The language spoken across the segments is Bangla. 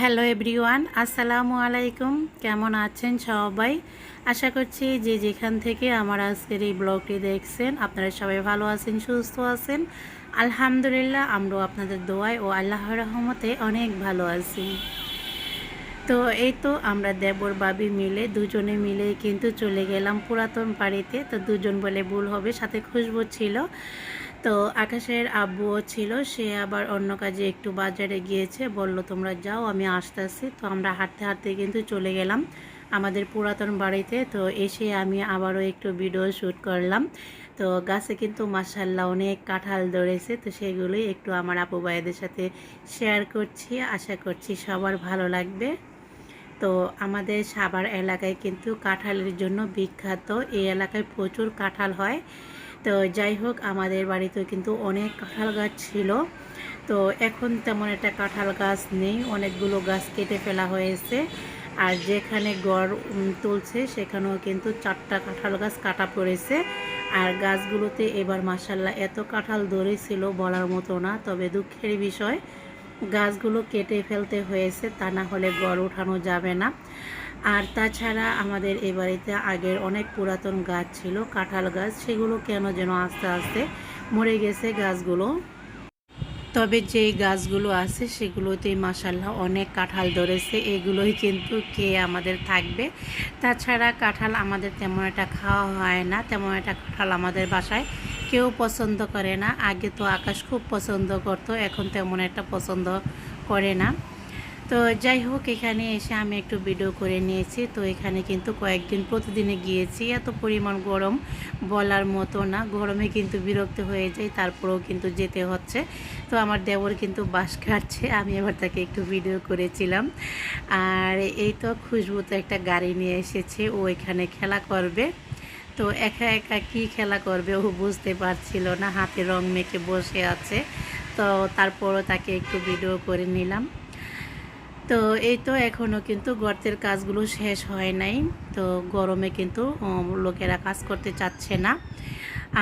হ্যালো এভরিওয়ান, আসসালামু আলাইকুম। কেমন আছেন সবাই? আশা করছি যে যেখান থেকে আমার আজকের এই ব্লগটি দেখছেন, আপনারা সবাই ভালো আছেন, সুস্থ আছেন। আলহামদুলিল্লাহ, আমরাও আপনাদের দোয়ায় ও আল্লাহর রহমতে অনেক ভালো আছি। তো এই তো আমরা দেবর, বাবি মিলে দুজনে মিলে কিন্তু চলে গেলাম পুরাতন বাড়িতে। তো দুজন বলে ভুল হবে, সাথে খুশবু ছিল। তো আকাশের আব্বুও ছিল, সে আবার অন্য কাজে একটু বাজারে গিয়েছে, বলল, তোমরা যাও, আমি আসতে আসতেছি। তো আমরা হাঁটতে হাঁটতে কিন্তু চলে গেলাম আমাদের পুরাতন বাড়িতে। তো এসে আমি আবারও একটু ভিডিও শ্যুট করলাম। তো গাছে কিন্তু মাসাল্লাহ অনেক কাঁঠাল ধরেছে, তো সেগুলোই একটু আমার আপু ভাইদের সাথে শেয়ার করছি। আশা করছি সবার ভালো লাগবে। তো আমাদের সাভার এলাকায় কিন্তু কাঁঠালের জন্য বিখ্যাত। এই এলাকায় প্রচুর কাঁঠাল হয়। তো যাই হোক, আমাদের বাড়িতেও কিন্তু অনেক কাঁঠাল গাছ ছিল। তো এখন তেমন একটা কাঁঠাল গাছ নেই, অনেকগুলো গাছ কেটে ফেলা হয়েছে। আর যেখানে গড় তুলছে, সেখানেও কিন্তু চারটা কাঁঠাল গাছ কাটা পড়েছে। আর গাছগুলোতে এবার মাসাল্লাহ এত কাঁঠাল ধরেছিল বলার মতো না, তবে দুঃখের বিষয়, গাছগুলো কেটে ফেলতে হয়েছে, তা না হলে গড় ওঠানো যাবে না। আর তাছাড়া আমাদের এ বাড়িতে আগের অনেক পুরাতন গাছ ছিল, কাঁঠাল গাছ। সেগুলো কেন যেন আস্তে আস্তে মরে গেছে গাছগুলো। তবে যে গাছগুলো আছে, সেগুলোতেই মাসাল্লাহ অনেক কাঁঠাল ধরেছে। এগুলোই কিন্তু কে আমাদের থাকবে? তাছাড়া কাঁঠাল আমাদের তেমন একটা খাওয়া হয় না, তেমন একটা কাঁঠাল আমাদের বাসায় কেউ পছন্দ করে না। আগে তো আকাশ খুব পছন্দ করতো, এখন তেমন একটা পছন্দ করে না। তো যাই হোক, এখানে এসে আমি একটু ভিডিও করে নিয়েছি। তো এখানে কিন্তু কয়েকদিন প্রতিদিনে গিয়েছি। এত পরিমাণ গরম বলার মতো না। গরমে কিন্তু বিরক্ত হয়ে যায় তারপরেও কিন্তু যেতে হচ্ছে। তো আমার দেবর কিন্তু বাস কাটছে, আমি এবার তাকে একটু ভিডিও করেছিলাম। আর এই তো খুশবু তো একটা গাড়ি নিয়ে এসেছে, ও এখানে খেলা করবে। তো একা একা কি খেলা করবে ও বুঝতে পারছিল না, হাতে রং মেখে বসে আছে। তো তারপরও তাকে একটু ভিডিও করে নিলাম। তো এই তো এখনও কিন্তু গর্তের কাজগুলো শেষ হয় নাই। তো গরমে কিন্তু লোকেরা কাজ করতে চাচ্ছে না।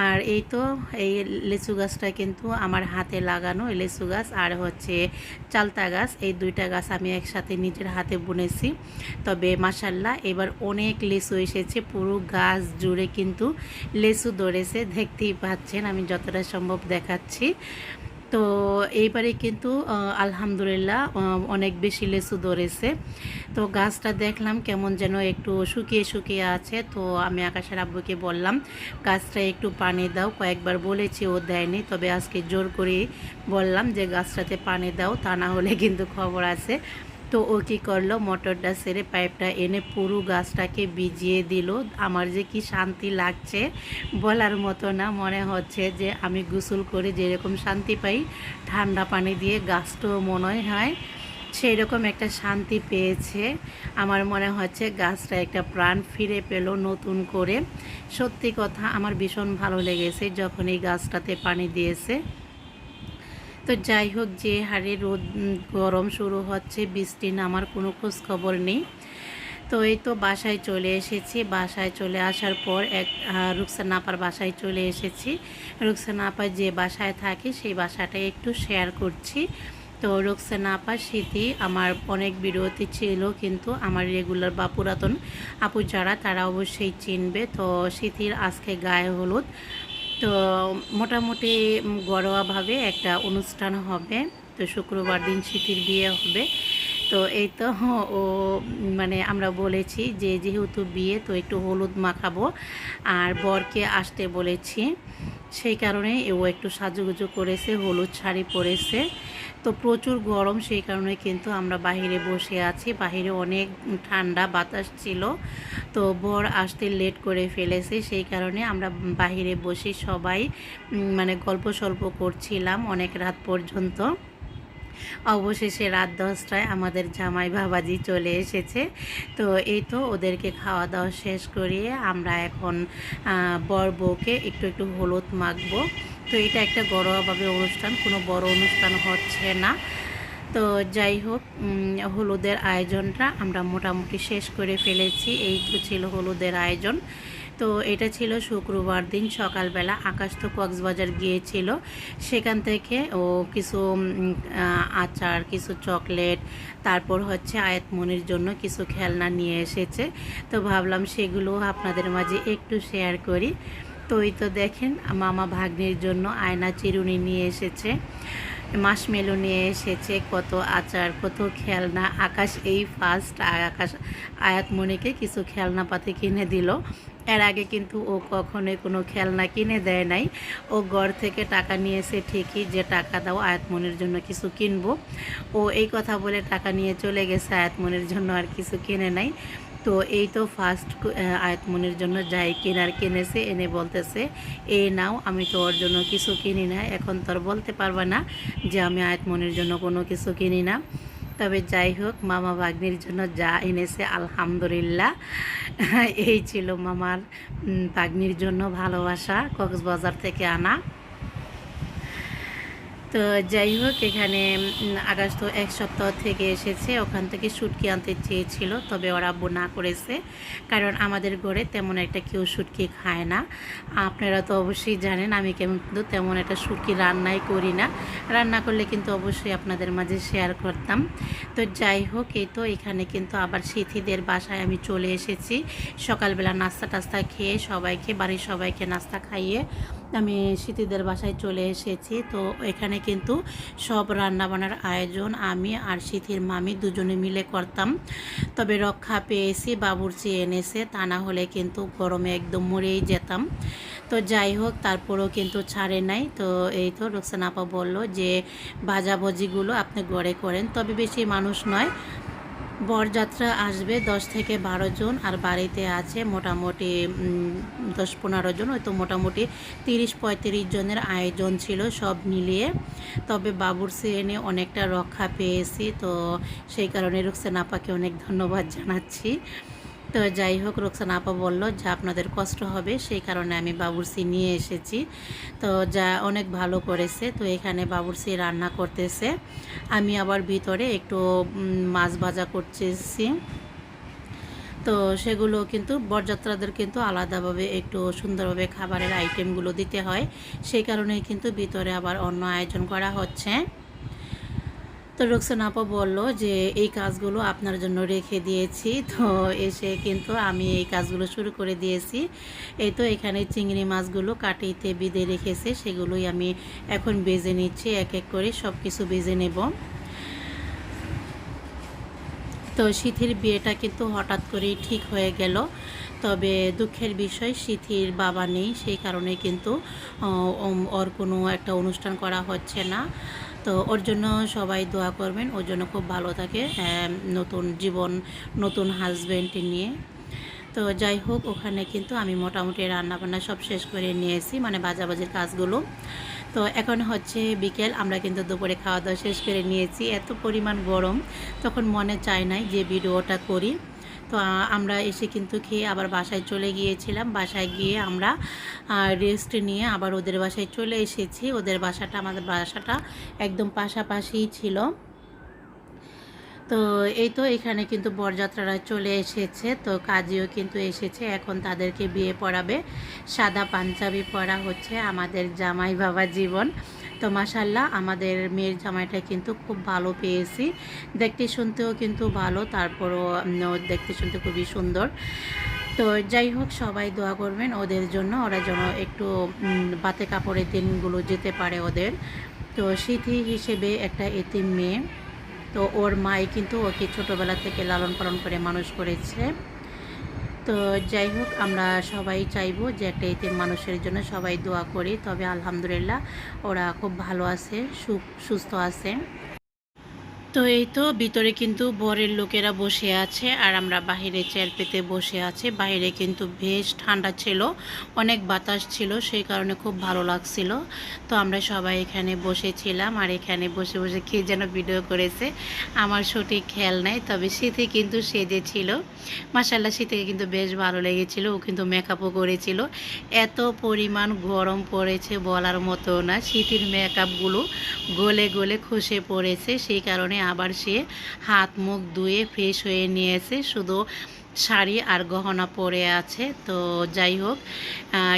আর এই তো এই লিচু গাছটা কিন্তু আমার হাতে লাগানো লিচু গাছ আর হচ্ছে চালতা গাছ। এই দুইটা গাছ আমি একসাথে নিজের হাতে বুনেছি। তবে মাসাল্লাহ এবার অনেক লিচু এসেছে, পুরো গাছ জুড়ে কিন্তু লিচু ধরেছে। দেখতেই পাচ্ছেন, আমি যতটা সম্ভব দেখাচ্ছি। তো এইবারে কিন্তু আলহামদুলিল্লাহ অনেক বেশি লেচু ধরেছে। তো গাছটা দেখলাম কেমন যেন একটু শুকিয়ে শুকিয়ে আছে। তো আমি আকাশের আব্বুকে বললাম, গাছটা একটু পানি দাও। কয়েকবার বলেছি, ও দেয়নি। তবে আজকে জোর করে বললাম যে, গাছটাতে পানি দাও, তা না হলে কিন্তু খবর আছে। তো ও কী করল? মোটরটা সেরে পাইপটা এনে পুরো গাছটাকে ভিজিয়ে দিল। আমার যে কি শান্তি লাগছে বলার মতো না। মনে হচ্ছে যে আমি গোসল করে যেরকম শান্তি পাই, ঠান্ডা পানি দিয়ে গাছটাও মনে হয় সেই রকম একটা শান্তি পেয়েছে। আমার মনে হচ্ছে গাছটা একটা প্রাণ ফিরে পেল নতুন করে। সত্যি কথা, আমার ভীষণ ভালো লেগেছে যখন এই গাছটাতে পানি দিয়েছে। তো যাই হোক, যে হারে রোদ গরম শুরু হচ্ছে, বৃষ্টি নামার কোনো খোঁজ খবর নেই। তো এই তো বাসায় চলে এসেছি। বাসায় চলে আসার পর এক রুকসান আপার বাসায় চলে এসেছি। রুকসান আপা যে বাসায় থাকে, সেই বাসাটা একটু শেয়ার করছি। তো রোকসানা আপা, স্মৃতি আমার অনেক বিরতি ছিল, কিন্তু আমার রেগুলার বা পুরাতন আপু যারা, তারা অবশ্যই চিনবে। তো স্মৃতির আজকে গায়ে হলুদ। তো মোটামুটি ঘরোয়াভাবে একটা অনুষ্ঠান হবে। তো শুক্রবার দিন স্মৃতির বিয়ে হবে। তো এই তো ও মানে আমরা বলেছি যে যেহেতু বিয়ে তো একটু হলুদ মাখাবো। আর বরকে আসতে বলেছি। সেই কারণে ও একটু সাজুগুজু করেছে, হলুদ শাড়ি পরেছে। তো প্রচুর গরম, সেই কারণে কিন্তু আমরা বাহিরে বসে আছি। বাহিরে অনেক ঠান্ডা বাতাস ছিল, তো বর আসতে লেট করে ফেলেছে। সেই কারণে আমরা বাহিরে বসে সবাই মানে গল্প সল্প করছিলাম অনেক রাত পর্যন্ত। অবশেষে রাত দশটায় আমাদের জামাই বাবাজি চলে এসেছে। তো এই তো ওদেরকে খাওয়া দাওয়া শেষ করিয়ে আমরা এখন বর বউকে একটু একটু হলুদ মাখবো। তো এটা একটা ঘরোয়াভাবে অনুষ্ঠান, কোনো বড় অনুষ্ঠান হচ্ছে না। তো যাই হোক হলুদের আয়োজনটা আমরা মোটামুটি শেষ করে ফেলেছি। এই তো ছিল হলুদের আয়োজন। তো এটা ছিল শুক্রবার দিন, সকালবেলা আকাশ তো কক্সবাজার গিয়েছিল। সেখান থেকে ও কিছু আচার, কিছু চকলেট, তারপর হচ্ছে আয়াতমনির জন্য কিছু খেলনা নিয়ে এসেছে। তো ভাবলাম সেগুলো আপনাদের মাঝে একটু শেয়ার করি। তো তো দেখেন, মামা ভাগ্নির জন্য আয়না চিরুনি নিয়ে এসেছে মাসমেলো নিয়ে এসেছে, কত আচার, কত খেলনা, আকাশ এই ফার্স্ট আকাশ আয়াতমণিকে কিছু খেলনা পাতি কিনে দিল। এর আগে কিন্তু ও কখনোই কোনো খেলনা কিনে দেয় নাই। ও ঘর থেকে টাকা নিয়েছে ঠিকই, যে টাকা দাও আয়াতমনির জন্য কিছু কিনবো। ও এই কথা বলে টাকা নিয়ে চলে গেছে আয়াতমনির জন্য আর কিছু কিনে নাই। তো এই তো ফার্স্ট আয়াতমনির জন্য যাই কেনার কিনেছে, এনে বলতেছে এ নাও, আমি তো ওর জন্য কিছু কিনি না, এখন তো আর বলতে পারবে না যে আমি আয়াতমনির জন্য কোনো কিছু কিনি না। তবে যাই হোক, মামা ভাগ্নির জন্য যা এনেছে, আলহামদুলিল্লাহ। এই ছিল মামার ভাগ্নির জন্য ভালোবাসা কক্সবাজার থেকে আনা। তো যাই হোক, এখানে আকাশ তো এক সপ্তাহ থেকে এসেছে, ওখান থেকে শুটকি আনতে চেয়েছিল, তবে ওরা আব্বু না করেছে, কারণ আমাদের ঘরে তেমন একটা কেউ শুটকি খায় না। আপনারা তো অবশ্যই জানেন, আমি কিন্তু তেমন একটা শুটকি রান্নাই করি না। রান্না করলে কিন্তু অবশ্যই আপনাদের মাঝে শেয়ার করতাম। তো যাই হোক, এই তো এখানে কিন্তু আবার সিথিদের বাসায় আমি চলে এসেছি। সকালবেলা নাস্তা টাস্তা খেয়ে সবাইকে, বাড়ির সবাইকে নাস্তা খাইয়ে আমি সিথিদের বাসায় চলে এসেছি। তো এখানে কিন্তু সব রান্নাবান্নার আয়োজন আমি আর সিথির মামি দুজনে মিলে করতাম। তবে রক্ষা পেয়েছি, বাবুর্চি এনেছে, তা না হলে কিন্তু গরমে একদম মরেই যেতাম। তো যাই হোক, তারপরেও কিন্তু ছাড়ে নাই। তো এই তো রোকসান আপা বলল যে ভাজাভজিগুলো আপনি গড়ে করেন, তবে বেশি মানুষ নয়। বরযাত্রা আসবে দশ থেকে বারো জন আর বাড়িতে আছে মোটামুটি দশ পনেরো জন। হয়তো মোটামুটি তিরিশ পঁয়ত্রিশ জনের আয়োজন ছিল সব মিলিয়ে। তবে বাবুর সেনে অনেকটা রক্ষা পেয়েছি, তো সেই কারণে রুকসান আপাকে অনেক ধন্যবাদ জানাচ্ছি। তো যাই হোক, রোকসান আপা বলল, যে আপনাদের কষ্ট হবে, সেই কারণে আমি বাবুরসি নিয়ে এসেছি। তো যা অনেক ভালো করেছে, তো এখানে বাবুরসি রান্না করতেছে। আমি আবার ভিতরে একটু মাছ ভাজা করতেছি। তো সেগুলো কিন্তু বরযাত্রাদের কিন্তু আলাদাভাবে, একটু সুন্দরভাবে খাবারের আইটেমগুলো দিতে হয়। সেই কারণে কিন্তু ভিতরে আবার অন্য আয়োজন করা হচ্ছে। তো রোকসান আপা বলল যে, এই কাজগুলো আপনার জন্য রেখে দিয়েছি। তো এসে কিন্তু আমি এই কাজগুলো শুরু করে দিয়েছি। এই তো এখানে চিংড়ি মাছগুলো কাটিতে বিদে রেখেছে, সেগুলোই আমি এখন বেজে নিচ্ছি, এক এক করে সব কিছু বেজে নেব। তো সিথির বিয়েটা কিন্তু হঠাৎ করেই ঠিক হয়ে গেল। তবে দুঃখের বিষয়, সিথির বাবা নেই, সেই কারণে কিন্তু ওর কোনো একটা অনুষ্ঠান করা হচ্ছে না। তো ওর জন্য সবাই দোয়া করবেন ওর জন্য খুব ভালো থাকে আহ, নতুন জীবন নতুন হাজব্যান্ড নিয়ে। তো যাই হোক ওখানে কিন্তু আমি মোটামুটি রান্নাবান্না সব শেষ করে নিয়েছি মানে বাজাবাজির কাজগুলো। তো এখন হচ্ছে বিকেল আমরা কিন্তু দুপুরে খাওয়া দাওয়া শেষ করে নিয়েছি। এত পরিমাণ গরম তখন মনে চায় নাই যে ভিডিওটা করি। তো আমরা এসে কিন্তু খেয়ে আবার বাসায় চলে গিয়েছিলাম। বাসায় গিয়ে আমরা রেস্ট নিয়ে আবার ওদের বাসায় চলে এসেছি। ওদের বাসাটা, আমাদের বাসাটা একদম পাশাপাশিই ছিল। তো, এই তো এখানে কিন্তু বরযাত্রারা চলে এসেছে। তো, কাজীও কিন্তু এসেছে। এখন তাদেরকে বিয়ে পড়াবে। সাদা পাঞ্জাবি পরা হচ্ছে আমাদের জামাই বাবা জীবন। তো মাসাল্লাহ আমাদের মেয়ের জামাইটা কিন্তু খুব ভালো পেয়েছি। দেখতে শুনতেও কিন্তু ভালো, তারপরও দেখতে শুনতে খুবই সুন্দর। তো যাই হোক, সবাই দোয়া করবেন ওদের জন্য, ওরা যেন একটু বাতে কাপড়ের দিনগুলো যেতে পারে ওদের। তো স্মৃতি হিসেবে একটা এতিম মেয়ে, তো ওর মাই কিন্তু ওকে ছোটোবেলা থেকে লালন পালন করে মানুষ করেছে। তো যাই হোক, আমরা সবাই চাইব যে একটা এতিম মানুষের জন্য সবাই দোয়া করি। তবে আলহামদুলিল্লাহ ওরা খুব ভালো আছে সুস্থ আছে। তো এই তো ভিতরে কিন্তু বরের লোকেরা বসে আছে আর আমরা বাইরে চেয়ার পেতে বসে আছে। বাইরে কিন্তু বেশ ঠান্ডা ছিল, অনেক বাতাস ছিল, সেই কারণে খুব ভালো লাগছিল। তো আমরা সবাই এখানে বসেছিলাম আর এখানে বসে বসে কে যেন ভিডিও করেছে। আমার সঠিক খেয়াল নাই, তবে শীতে কিন্তু সেজেছিল মাসাল্লাহ শীতে কিন্তু বেশ ভালো লেগেছিল, ও কিন্তু মেকআপও করেছিল। এত পরিমাণ গরম পড়েছে বলার মতো না শীতের মেকআপগুলো গলে গলে খসে পড়েছে। সেই কারণে আবার সে হাত মুখ ধুয়ে ফ্রেশ হয়ে নিয়েছে। শুধু শাড়ি আর গহনা পরে আছে। তো যাই হোক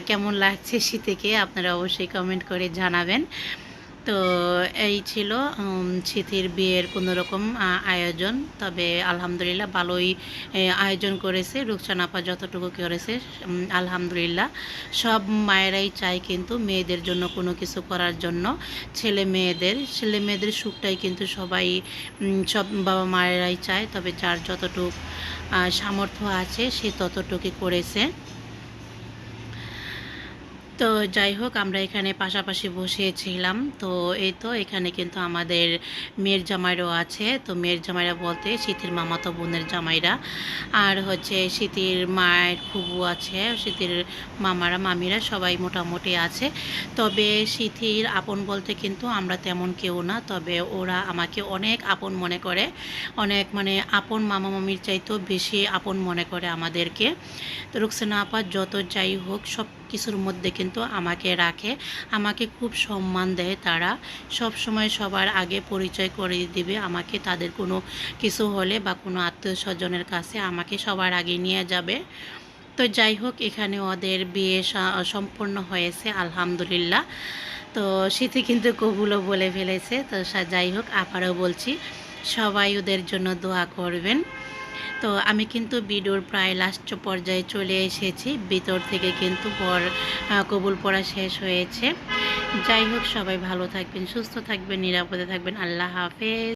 কেমন লাগছে শীতেকে আপনারা অবশ্যই কমেন্ট করে জানাবেন। তো এই ছিল সিথির বিয়ের কোনো রকম আয়োজন। তবে আলহামদুলিল্লাহ ভালোই আয়োজন করেছে রুকসান আপা যতটুকু করেছে আলহামদুলিল্লাহ। সব মায়েরাই চায় কিন্তু মেয়েদের জন্য কোনো কিছু করার জন্য, ছেলে মেয়েদের। ছেলে মেয়েদের সুখটাই কিন্তু সবাই সব বাবা মায়েরাই চায়, তবে যার যতটুক সামর্থ্য আছে, সে ততটুকুই করেছে। তো যাই হোক, আমরা এখানে পাশাপাশি বসেছিলাম। তো এই তো এখানে কিন্তু আমাদের মেয়ের জামাইরাও আছে। তো মেয়ের জামাইরা বলতে শীতের মামাতো বোনের জামাইরা। আর হচ্ছে শীতের মায়ের খুবু আছে শীতের মামারা, মামিরা সবাই মোটামুটি আছে। তবে শীতের আপন বলতে কিন্তু আমরা তেমন কেউ না। তবে ওরা আমাকে অনেক আপন মনে করে। অনেক মানে আপন মামা মামির চাইতেও বেশি আপন মনে করে আমাদেরকে। তো রুকসানা আপা, যত যাই হোক, সব কিছুর মধ্যে কিন্তু আমাকে রাখে, আমাকে খুব সম্মান দেয় তারা। সব সময় সবার আগে পরিচয় করে দিবে আমাকে, তাদের কোনো কিছু হলে বা কোনো আত্মীয় স্বজনের কাছে আমাকে সবার আগে নিয়ে যাবে। তো যাই হোক, এখানে ওদের বিয়ে সম্পন্ন হয়েছে, আলহামদুলিল্লাহ। তো শীতে কিন্তু কবুলও বলে ফেলেছে। তো যাই হোক, আবারও বলছি, সবাই ওদের জন্য দোয়া করবেন। তো আমি কিন্তু ভিডিওর প্রায় লাস্ট পর্যায়ে চলে এসেছি। ভিতর থেকে কিন্তু পর কবুল পড়া শেষ হয়েছে। যাই হোক, সবাই ভালো থাকবেন, সুস্থ থাকবেন, নিরাপদে থাকবেন। আল্লাহ হাফেজ।